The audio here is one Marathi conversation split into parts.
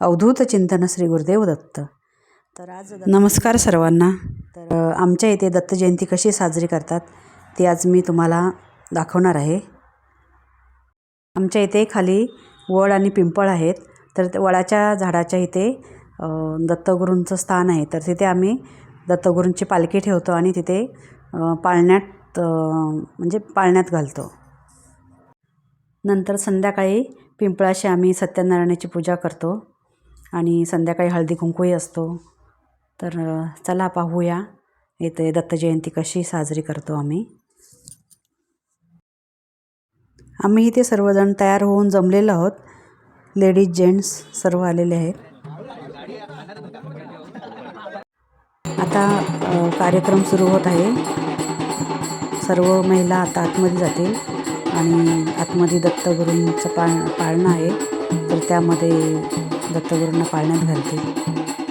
अवधूत चिंतन श्री गुरुदेव दत्त. तर आज नमस्कार सर्वांना. तर आमच्या इथे दत्त जयंती कशी साजरी करतात ती आज मी तुम्हाला दाखवणार आहे. आमच्या इथे खाली वड आणि पिंपळ आहेत. तर वडाच्या झाडाच्या इथे दत्तगुरूंचं स्थान आहे. तर तिथे आम्ही दत्तगुरूंची पालखी ठेवतो आणि तिथे पाळण्यात म्हणजे पाळण्यात घालतो. नंतर संध्याकाळी पिंपळाशी आम्ही सत्यनारायणाची पूजा करतो. आणि संध्याकाळी हळदी कुंकूही असतो. तर चला पाहूया. इथे दत्त जयंती कशी साजरी करतो आम्ही. आम्ही इथे सर्वजण तयार होऊन जमलेलो आहोत. लेडीज जेंट्स सर्व आलेले आहेत. आता कार्यक्रम सुरू होत आहे. सर्व महिला आता आतमध्ये जातील आणि आतमध्ये दत्तगुरूंचं पाळ पाळणं आहे. तर त्यामध्ये दत्तगुरूंना पाळण्यात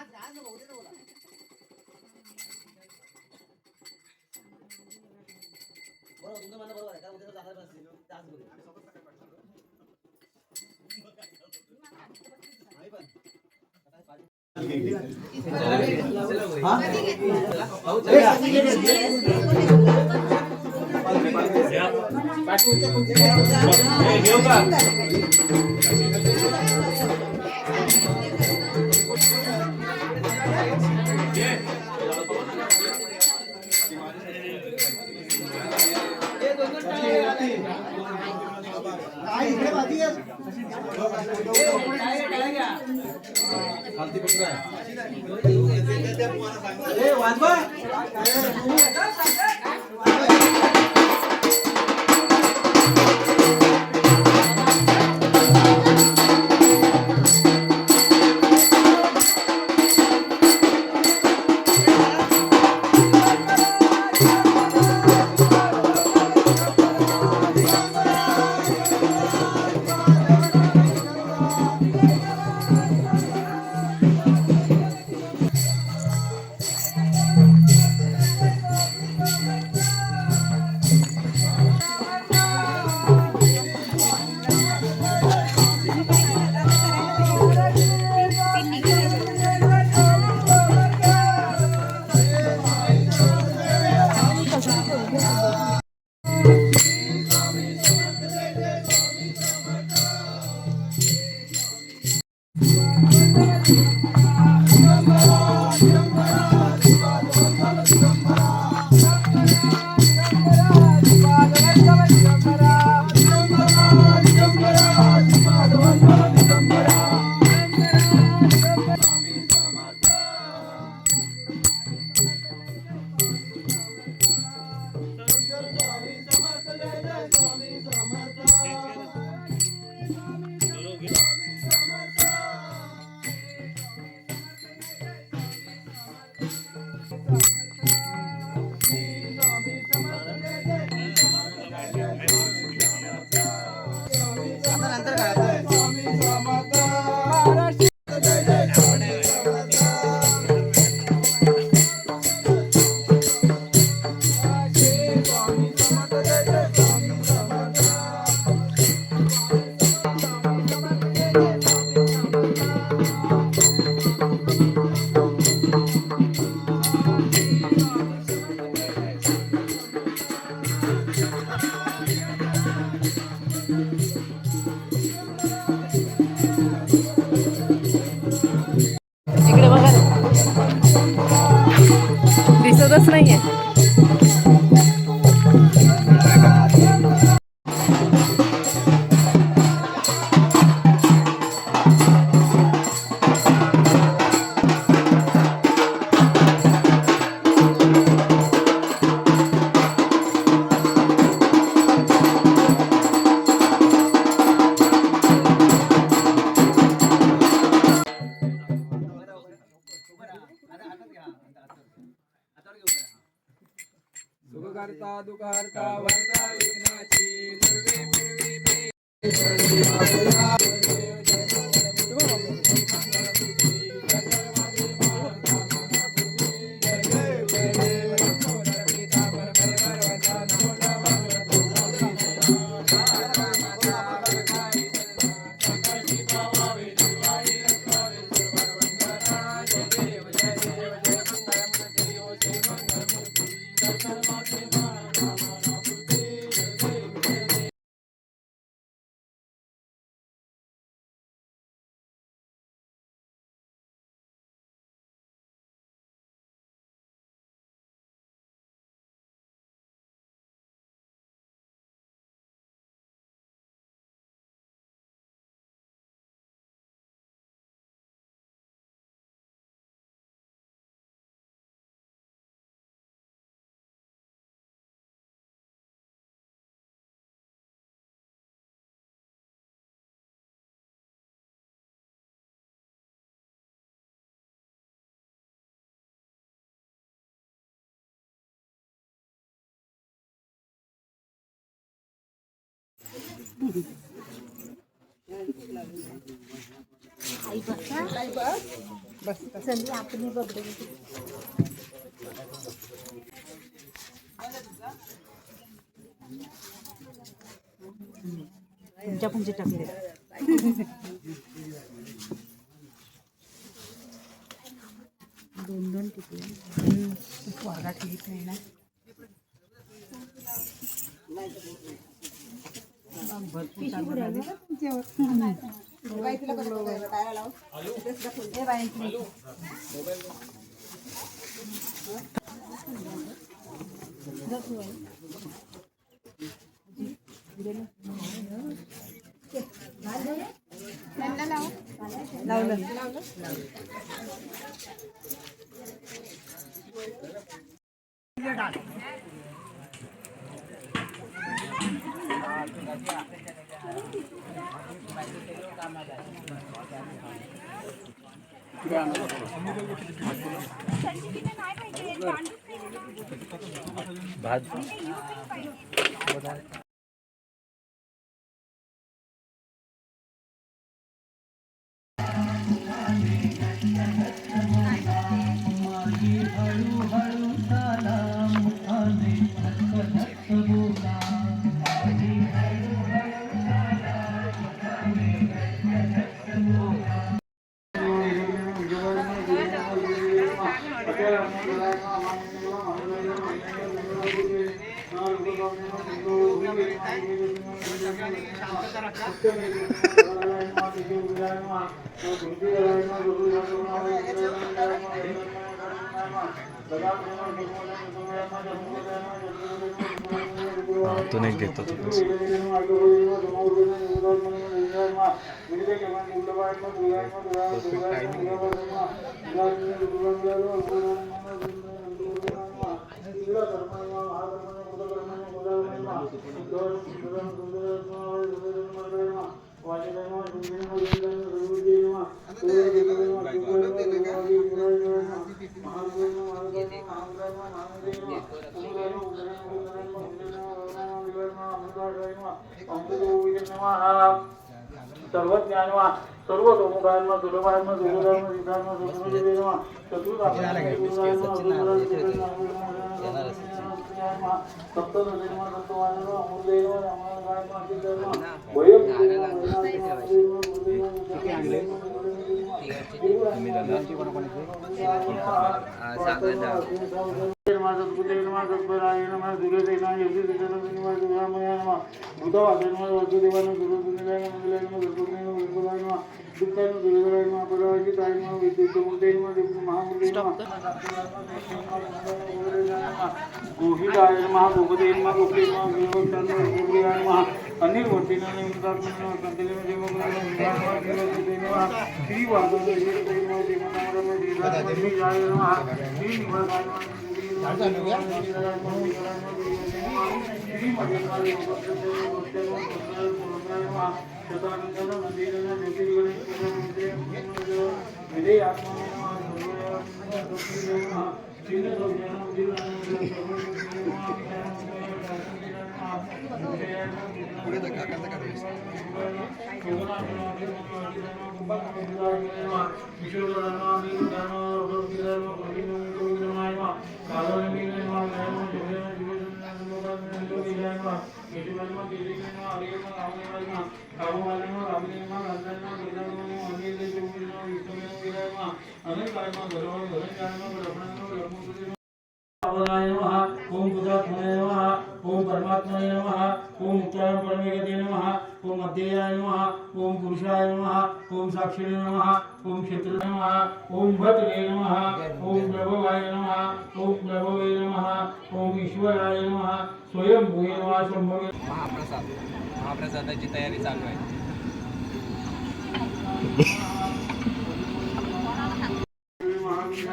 आज आज नको उद्या बोला बरोबर तुमचं म्हणणं बरोबर आहे. कारण उद्या जाणार नसतील आज बोलू आम्ही सोबत सकाळी पाठवतो नाही पण सकाळी पाठवतो पाठवू वाजवा. 那也 सुखकर्ता दुःखहर्ता वर्ता विघ्नाची दुर्वे पूर्वी पे तुमच्या पंची टाकले. दोन दोन टिकले पोरगा ठीक नाही ना. भरपूर चालू झाली लावलं लावलं भात あとねゲットとかです。Gracias. सर्वज्ञानवा सर्व तोमुखांना सुलभांना दुर्धर्म सिद्धांना सुखदेवा चतुर्थ नमः सत्पुत्रे नमः सत्पराय नमः दुर्गे नमः योगी सज्जनस्य नमः सुधामय नमः भूतवासे नमः वासुदेवाय नमः सुरसुनिलाय नमः मंगलाय नमः सत्पुत्रे नमः सत्पराय नमः दुःखाय नमः दुर्गाय नमः अपराजिताय नमः विद्युतमूर्ते नमः महामूर्ते नमः गोहिताय नमः गोपते नमः गोपते नमः गोपताय नमः गोप्रियाय नमः अनिर्वर्तिन श्री वासुदेव श्री नमः श्री निवासाय नमः ಶತಾನಂದ ನದಿ ನದಿ ಗುರು ಮೇಲೆ ಆತ್ಮ ಮಹಾ ಗುರು ಮಹಾ ಶ್ರೀ ನಾಮ ಜೀವನ ಜೀವನ ಮಹಾ ಜ್ಞಾನ ಜ್ಞಾನ पुढे धक्का करता અને કાળમાં ઘરમાં ઘરે કાળમાં भवाय नमः ओम बुद्धात्मने नमः ओम परमात्मने नमः ओम मुक्ताय परमेगते नमः ओम अध्ययाय नमः ओम पुरुषाय नमः ओम साक्षिणे नमः ओम क्षेत्र नमः ओम भद्रे नमः ओम प्रभवाय नमः ओम प्रभवे नमः ओम ईश्वराय नमः स्वयं भूये नमः शंभवे महाप्रसाद महाप्रसादाची तयारी चालू आहे ఈ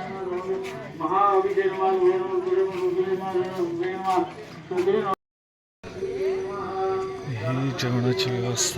జగనొచ్చి వ్యవస్థ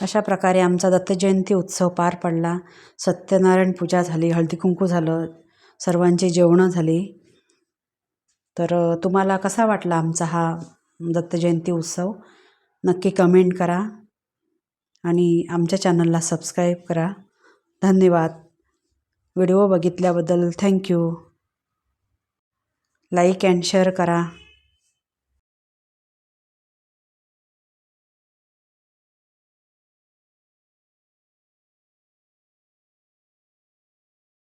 अशा प्रकारे आमचा दत्तजयंती उत्सव पार पडला. सत्यनारायण पूजा झाली हळदीकुंकू झालं सर्वांची जेवणं झाली. तर तुम्हाला कसा वाटला आमचा हा दत्तजयंती उत्सव? नक्की कमेंट करा आणि आमच्या चॅनलला सबस्क्राईब करा. धन्यवाद. Video बघितल्याबद्दल thank you. Like and share करा.